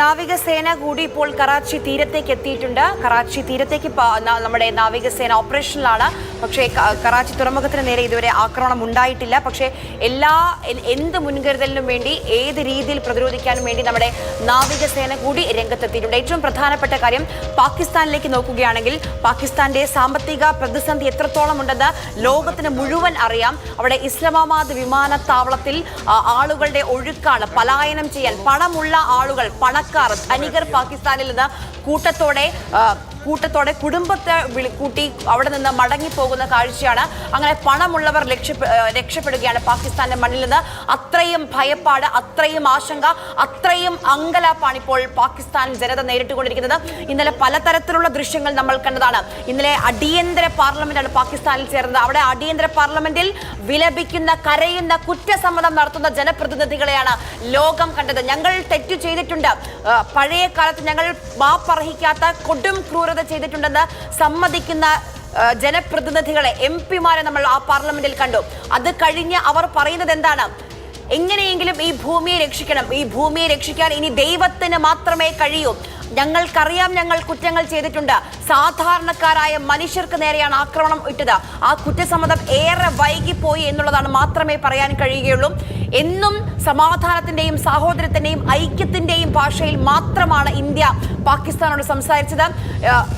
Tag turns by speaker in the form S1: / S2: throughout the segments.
S1: നാവികസേന കൂടി ഇപ്പോൾ കറാച്ചി തീരത്തേക്ക് എത്തിയിട്ടുണ്ട്. കറാച്ചി തീരത്തേക്ക് നമ്മുടെ നാവികസേന ഓപ്പറേഷനിലാണ്. പക്ഷേ കറാച്ചി തുറമുഖത്തിന് നേരെ ഇതുവരെ ആക്രമണം ഉണ്ടായിട്ടില്ല. പക്ഷേ എല്ലാ എന്ത് മുൻകരുതലിനും വേണ്ടി ഏത് രീതിയിൽ പ്രതിരോധിക്കാനും വേണ്ടി നമ്മുടെ നാവികസേന കൂടി രംഗത്തെത്തിയിട്ടുണ്ട്. ഏറ്റവും പ്രധാനപ്പെട്ട കാര്യം പാകിസ്ഥാനിലേക്ക് നോക്കുകയാണെങ്കിൽ പാകിസ്ഥാന്റെ സാമ്പത്തിക പ്രതിസന്ധി എത്രത്തോളം ഉണ്ടെന്ന് ലോകത്തിന് മുഴുവൻ അറിയാം. അവിടെ ഇസ്ലാമാബാദ് വിമാനത്താവളത്തിൽ ആളുകളുടെ ഒഴുക്കാണ് പലായനം ചെയ്യാൻ പണമുള്ള ആളുകൾ പണക്കാർ ധനികർ പാകിസ്ഥാനിൽ നിന്ന് കൂട്ടത്തോടെ കൂട്ടത്തോടെ കുടുംബത്തെ കൂട്ടി അവിടെ നിന്ന് മടങ്ങിപ്പോകുന്ന കാഴ്ചയാണ്. അങ്ങനെ പണമുള്ളവർ രക്ഷപ്പെടുകയാണ് പാകിസ്ഥാന്റെ മണ്ണിൽ നിന്ന്. അത്രയും ഭയപ്പാട് അത്രയും ആശങ്ക അത്രയും അങ്കലാപ്പാണ് ഇപ്പോൾ പാകിസ്ഥാൻ ജനത നേരിട്ടുകൊണ്ടിരിക്കുന്നത്. ഇന്നലെ പലതരത്തിലുള്ള ദൃശ്യങ്ങൾ നമ്മൾ കണ്ടതാണ്. ഇന്നലെ അടിയന്തര പാർലമെന്റാണ് പാകിസ്ഥാനിൽ ചേർന്നത്. അവിടെ അടിയന്തര പാർലമെന്റിൽ വിലപിക്കുന്ന കരയുന്ന കുറ്റസമ്മതം നടത്തുന്ന ജനപ്രതിനിധികളെയാണ് ലോകം കണ്ടത്. ഞങ്ങൾ തെറ്റു ചെയ്തിട്ടുണ്ട്. പഴയ കാലത്ത് ഞങ്ങൾ മാപ്പർഹിക്കാത്ത കൊടും ക്രൂരത ചെയ്തിട്ടുണ്ടെന്ന് സമ്മതിക്കുന്ന ജനപ്രതിനിധികളെ എം പിമാരെ നമ്മൾ ആ പാർലമെന്റിൽ കണ്ടു. അത് കഴിഞ്ഞ് അവർ പറയുന്നത് എന്താണ്? എങ്ങനെയെങ്കിലും ഈ ഭൂമിയെ രക്ഷിക്കണം. ഈ ഭൂമിയെ രക്ഷിക്കാൻ ഇനി ദൈവത്തിന് മാത്രമേ കഴിയൂ. ഞങ്ങൾക്കറിയാം ഞങ്ങൾ കുറ്റങ്ങൾ ചെയ്തിട്ടുണ്ട്. സാധാരണക്കാരായ മനുഷ്യർക്ക് നേരെയാണ് ആക്രമണം ഇട്ടത്. ആ കുറ്റസമ്മതം ഏറെ വൈകിപ്പോയി എന്നുള്ളതാണ് മാത്രമേ പറയാൻ കഴിയുകയുള്ളൂ. എന്നും സമാധാനത്തിന്റെയും സാഹോദര്യത്തിന്റെയും ഐക്യത്തിന്റെയും ഭാഷയിൽ മാത്രമാണ് ഇന്ത്യ പാകിസ്ഥാനോട് സംസാരിച്ചത്.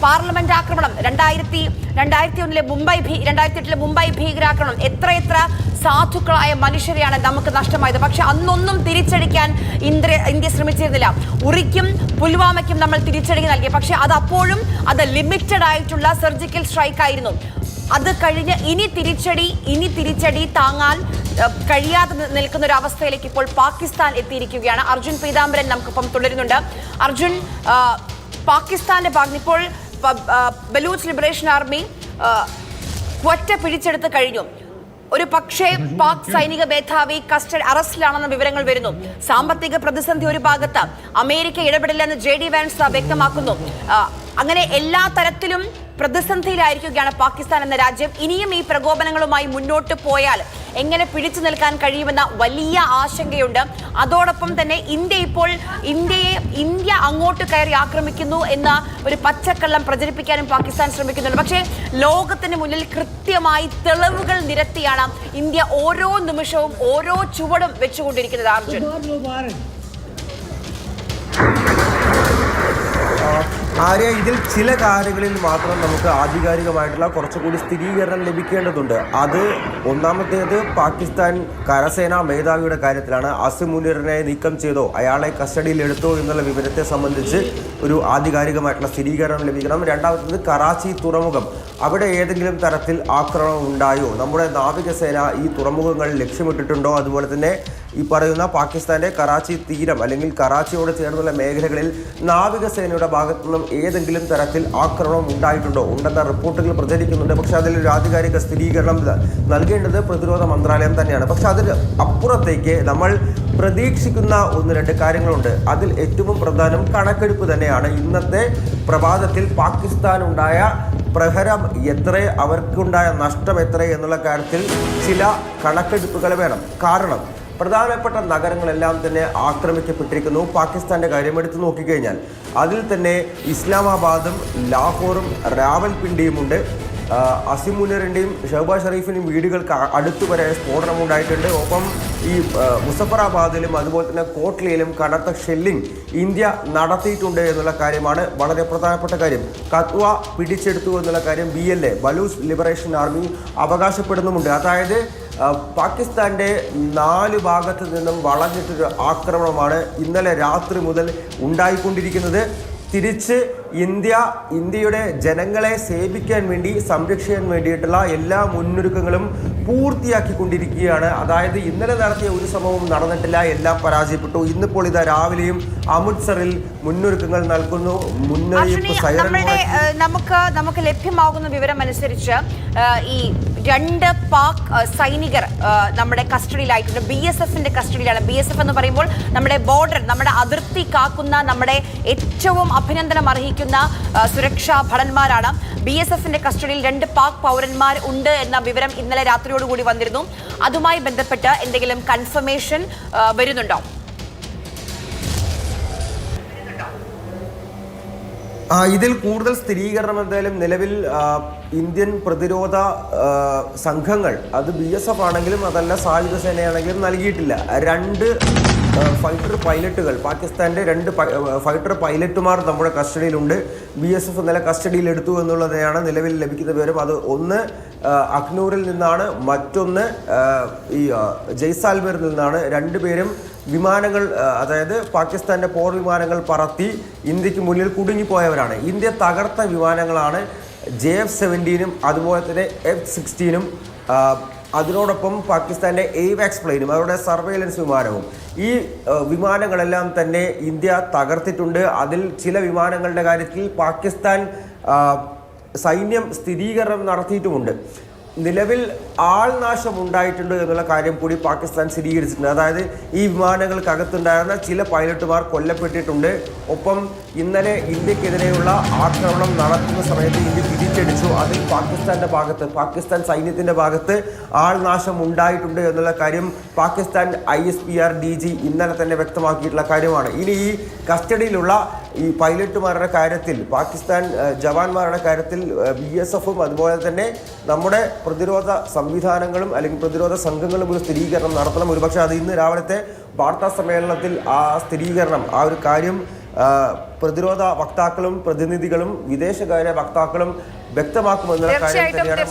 S1: പാർലമെന്റ് ആക്രമണം രണ്ടായിരത്തി രണ്ടായിരത്തി ഒന്നിലെ മുംബൈ ഭീ രണ്ടായിരത്തി എട്ടിലെ മുംബൈ ഭീകരാക്രമണം എത്രയെത്ര സാധുക്കളായ മനുഷ്യരെയാണ് നമുക്ക് നഷ്ടമായത്. പക്ഷെ അന്നൊന്നും തിരിച്ചടിക്കാൻ ഇന്ത്യ ഇന്ത്യ ശ്രമിച്ചിരുന്നില്ല. ഉറിക്കും പുൽവാമയ്ക്കും നമ്മൾ തിരിച്ചടി നൽകി. പക്ഷെ അത് അപ്പോഴും അത് ലിമിറ്റഡ് ആയിട്ടുള്ള സർജിക്കൽ സ്ട്രൈക്ക് ആയിരുന്നു അത് കഴിഞ്ഞ് ഇനി തിരിച്ചടി ഇനി തിരിച്ചടി താങ്ങാൻ കഴിയാതെ നിൽക്കുന്ന ഒരു അവസ്ഥയിലേക്ക് ഇപ്പോൾ പാകിസ്ഥാൻ എത്തിയിരിക്കുകയാണ്. അർജുൻ പീതാംബരൻ നമുക്കിപ്പം തുടരുന്നുണ്ട്. അർജുൻ പാകിസ്ഥാന്റെ ഭാഗത്ത് ഇപ്പോൾ ബലൂച്ച് ലിബറേഷൻ ആർമി ഒറ്റ പിടിച്ചെടുത്ത് കഴിഞ്ഞു. ഒരു പക്ഷേ പാക് സൈനിക മേധാവി കസ്റ്റഡി അറസ്റ്റിലാണെന്ന വിവരങ്ങൾ വരുന്നു. സാമ്പത്തിക പ്രതിസന്ധി ഒരു ഭാഗത്ത് അമേരിക്ക ഇടപെടില്ലെന്ന് ജെ ഡി വാൻസ് വ്യക്തമാക്കുന്നു. അങ്ങനെ എല്ലാ തരത്തിലും പ്രതിസന്ധിയിലായിരിക്കുകയാണ് പാകിസ്ഥാൻ എന്ന രാജ്യം. ഇനിയും ഈ പ്രകോപനങ്ങളുമായി മുന്നോട്ട് പോയാൽ എങ്ങനെ പിടിച്ചു നിൽക്കാൻ കഴിയുമെന്ന വലിയ ആശങ്കയുണ്ട്. അതോടൊപ്പം തന്നെ ഇന്ത്യ ഇപ്പോൾ ഇന്ത്യയെ ഇന്ത്യ അങ്ങോട്ട് കയറി ആക്രമിക്കുന്നു എന്ന ഒരു പച്ചക്കള്ളം പ്രചരിപ്പിക്കാനും പാകിസ്ഥാൻ ശ്രമിക്കുന്നുണ്ട്. പക്ഷേ ലോകത്തിന് മുന്നിൽ കൃത്യമായി തെളിവുകൾ നിരത്തിയാണ് ഇന്ത്യ ഓരോ നിമിഷവും ഓരോ ചുവടും വെച്ചുകൊണ്ടിരിക്കുന്നത് അർജുൻ.
S2: ആര്യ ഇതിൽ ചില കാര്യങ്ങളിൽ മാത്രം നമുക്ക് ആധികാരികമായിട്ടുള്ള കുറച്ചുകൂടി സ്ഥിരീകരണം ലഭിക്കേണ്ടതുണ്ട്. അത് ഒന്നാമത്തേത് പാകിസ്ഥാൻ കരസേനാ മേധാവിയുടെ കാര്യത്തിലാണ്. അസിമുനിറിനെ നീക്കം ചെയ്തോ അയാളെ കസ്റ്റഡിയിൽ എടുത്തോ എന്നുള്ള വിവരത്തെ സംബന്ധിച്ച് ഒരു ആധികാരികമായിട്ടുള്ള സ്ഥിരീകരണം ലഭിക്കണം. രണ്ടാമത്തേത് കറാച്ചി തുറമുഖം. അവിടെ ഏതെങ്കിലും തരത്തിൽ ആക്രമണം ഉണ്ടായോ? നമ്മുടെ നാവികസേന ഈ തുറമുഖങ്ങൾ ലക്ഷ്യമിട്ടിട്ടുണ്ടോ? അതുപോലെ തന്നെ ഈ പറയുന്ന പാകിസ്ഥാന്റെ കറാച്ചി തീരം അല്ലെങ്കിൽ കറാച്ചിയോട് ചേർന്നുള്ള മേഖലകളിൽ നാവികസേനയുടെ ഭാഗത്തു നിന്നും ഏതെങ്കിലും തരത്തിൽ ആക്രമണം ഉണ്ടായിട്ടുണ്ടോ? ഉണ്ടെന്ന റിപ്പോർട്ടുകൾ പ്രചരിക്കുന്നുണ്ട്. പക്ഷേ ഒരു ആധികാരിക സ്ഥിരീകരണം നൽകേണ്ടത് പ്രതിരോധ മന്ത്രാലയം തന്നെയാണ്. പക്ഷേ അതിന് അപ്പുറത്തേക്ക് നമ്മൾ പ്രതീക്ഷിക്കുന്ന ഒന്ന് രണ്ട് കാര്യങ്ങളുണ്ട്. അതിൽ ഏറ്റവും പ്രധാനം കണക്കെടുപ്പ് തന്നെയാണ്. ഇന്നത്തെ പ്രഭാതത്തിൽ പാകിസ്ഥാൻ ഉണ്ടായ പ്രഹരം എത്ര അവർക്കുണ്ടായ നഷ്ടം എത്ര എന്നുള്ള കാര്യത്തിൽ ചില കണക്കെടുപ്പുകൾ വേണം. കാരണം പ്രധാനപ്പെട്ട നഗരങ്ങളെല്ലാം തന്നെ ആക്രമിക്കപ്പെട്ടിരിക്കുന്നു. പാകിസ്ഥാന്റെ കാര്യം എടുത്തു നോക്കിക്കഴിഞ്ഞാൽ അതിൽ തന്നെ ഇസ്ലാമാബാദും ലാഹോറും റാവൽപിണ്ടിയുമുണ്ട് ആ, അസിമുനറിന്റെയും ഷഹബാ ഷെറീഫിന്റെയും വീടുകൾക്ക് അടുത്തു വരെ സ്ഫോടനം ഉണ്ടായിട്ടുണ്ട്. ഒപ്പം ഈ മുസഫറാബാദിലും അതുപോലെ തന്നെ കോട്ട്ലയിലും കനത്ത ഷെല്ലിംഗ് ഇന്ത്യ നടത്തിയിട്ടുണ്ട് എന്നുള്ള കാര്യമാണ് വളരെ പ്രധാനപ്പെട്ട കാര്യം. കത്വ പിടിച്ചെടുത്തു എന്നുള്ള കാര്യം B L A Baloch liberation army അവകാശപ്പെടുന്നുമുണ്ട്. അതായത് ആ, പാകിസ്ഥാന്റെ നാല് ഭാഗത്ത് നിന്നും വളഞ്ഞിട്ടൊരു ആക്രമണമാണ് ഇന്നലെ രാത്രി മുതൽ ഉണ്ടായിക്കൊണ്ടിരിക്കുന്നത്. തിരിച്ച് ഇന്ത്യ ഇന്ത്യയുടെ ജനങ്ങളെ സേവിക്കാൻ വേണ്ടി സംരക്ഷിക്കാൻ വേണ്ടിയിട്ടുള്ള എല്ലാ മുന്നൊരുക്കങ്ങളും പൂർത്തിയാക്കിക്കൊണ്ടിരിക്കുകയാണ്. അതായത് ഇന്നലെ നടത്തിയ ഒരു സംഭവം നടന്നിട്ടില്ല എല്ലാം പരാജയപ്പെട്ടു. ഇന്നിപ്പോൾ ഇതാ രാവിലെയും അമൃത്സറിൽ മുന്നൊരുക്കങ്ങൾ നൽകുന്നു. മുന്നറിയിപ്പ്
S1: നമുക്ക് നമുക്ക് ലഭ്യമാകുന്ന വിവരം അനുസരിച്ച് ഈ രണ്ട് പാക് സൈനികർ നമ്മുടെ കസ്റ്റഡിയിലായിട്ടുണ്ട്. ബി എസ് എഫിന്റെ കസ്റ്റഡിയിലാണ്. ബി എസ് എഫ് എന്ന് പറയുമ്പോൾ നമ്മുടെ ബോർഡർ നമ്മുടെ അതിർത്തി കാക്കുന്ന നമ്മുടെ ഏറ്റവും അഭിനന്ദനം അർഹിക്കുന്ന സുരക്ഷാ ഭടന്മാരാണ്. ബി എസ് എഫിന്റെ കസ്റ്റഡിയിൽ രണ്ട് പാക് പൗരന്മാർ ഉണ്ട് എന്ന വിവരം ഇന്നലെ രാത്രിയോടുകൂടി വന്നിരുന്നു. അതുമായി ബന്ധപ്പെട്ട് എന്തെങ്കിലും കൺഫർമേഷൻ വരുന്നുണ്ടോ?
S2: ഇതിൽ കൂടുതൽ സ്ഥിരീകരണം എന്തായാലും നിലവിൽ ഇന്ത്യൻ പ്രതിരോധ സംഘങ്ങൾ അത് ബി എസ് എഫ് ആണെങ്കിലും അതല്ല സായുധ സേനയാണെങ്കിലും നൽകിയിട്ടില്ല. രണ്ട് ഫൈറ്റർ പൈലറ്റുകൾ പാകിസ്ഥാന്റെ രണ്ട് ഫൈറ്റർ പൈലറ്റുമാർ നമ്മുടെ കസ്റ്റഡിയിലുണ്ട്. ബി എസ് എഫ് ഇന്നലെ കസ്റ്റഡിയിൽ എടുത്തു എന്നുള്ളതാണ് നിലവിൽ ലഭിക്കുന്ന വിവരം. അത് ഒന്ന് അഖ്നൂറിൽ നിന്നാണ് മറ്റൊന്ന് ഈ ജയ്സാൽമീറിൽ നിന്നാണ്. രണ്ടുപേരും വിമാനങ്ങൾ അതായത് പാകിസ്ഥാന്റെ പോർ വിമാനങ്ങൾ പറത്തി ഇന്ത്യയ്ക്ക് മുന്നിൽ കുടുങ്ങിപ്പോയവരാണ്. ഇന്ത്യ തകർത്ത വിമാനങ്ങളാണ് ജെ എഫ് സെവന്റീനും അതുപോലെ തന്നെ എഫ് സിക്സ്റ്റീനും അതിനോടൊപ്പം പാകിസ്ഥാന്റെ എയ്വാക്സ് പ്ലെയിനും അവരുടെ സർവൈലൻസ് വിമാനവും. ഈ വിമാനങ്ങളെല്ലാം തന്നെ ഇന്ത്യ തകർത്തിട്ടുണ്ട്. അതിൽ ചില വിമാനങ്ങളുടെ കാര്യത്തിൽ പാകിസ്ഥാൻ സൈന്യം സ്ഥിരീകരണം നടത്തിയിട്ടുമുണ്ട്. നിലവിൽ ആൾനാശം ഉണ്ടായിട്ടുണ്ട് എന്നുള്ള കാര്യം കൂടി പാകിസ്ഥാൻ സ്ഥിരീകരിച്ചിട്ടുണ്ട്. അതായത് ഈ വിമാനങ്ങൾക്കകത്തുണ്ടായിരുന്ന ചില പൈലറ്റുമാർ കൊല്ലപ്പെട്ടിട്ടുണ്ട്. ഒപ്പം ഇന്നലെ ഇന്ത്യക്കെതിരെയുള്ള ആക്രമണം നടത്തുന്ന സമയത്ത് ഇന്ത്യ തിരിച്ചടിച്ചു. അതിൽ പാകിസ്ഥാന്റെ ഭാഗത്ത് പാകിസ്ഥാൻ സൈന്യത്തിന്റെ ഭാഗത്ത് ആൾനാശം ഉണ്ടായിട്ടുണ്ട് എന്നുള്ള കാര്യം Pakistan I S P R D G ഇന്നലെ തന്നെ വ്യക്തമാക്കിയിട്ടുള്ള കാര്യമാണ്. ഇനി ഈ കസ്റ്റഡിയിലുള്ള ഈ പൈലറ്റുമാരുടെ കാര്യത്തിൽ പാകിസ്ഥാൻ ജവാന്മാരുടെ കാര്യത്തിൽ ബി എസ് എഫും അതുപോലെ തന്നെ നമ്മുടെ പ്രതിരോധ സംവിധാനങ്ങളും അല്ലെങ്കിൽ പ്രതിരോധ സംഘങ്ങളും ഒരു സ്ഥിരീകരണം നടത്തണം. ഒരുപക്ഷെ അത് ഇന്ന് രാവിലത്തെ വാർത്താ സമ്മേളനത്തിൽ ആ സ്ഥിരീകരണം ആ ഒരു കാര്യം പ്രതിരോധ വക്താക്കളും പ്രതിനിധികളും വിദേശകാര്യ വക്താക്കളും വ്യക്തമാക്കുമെന്നുള്ള കാര്യം തന്നെയാണ്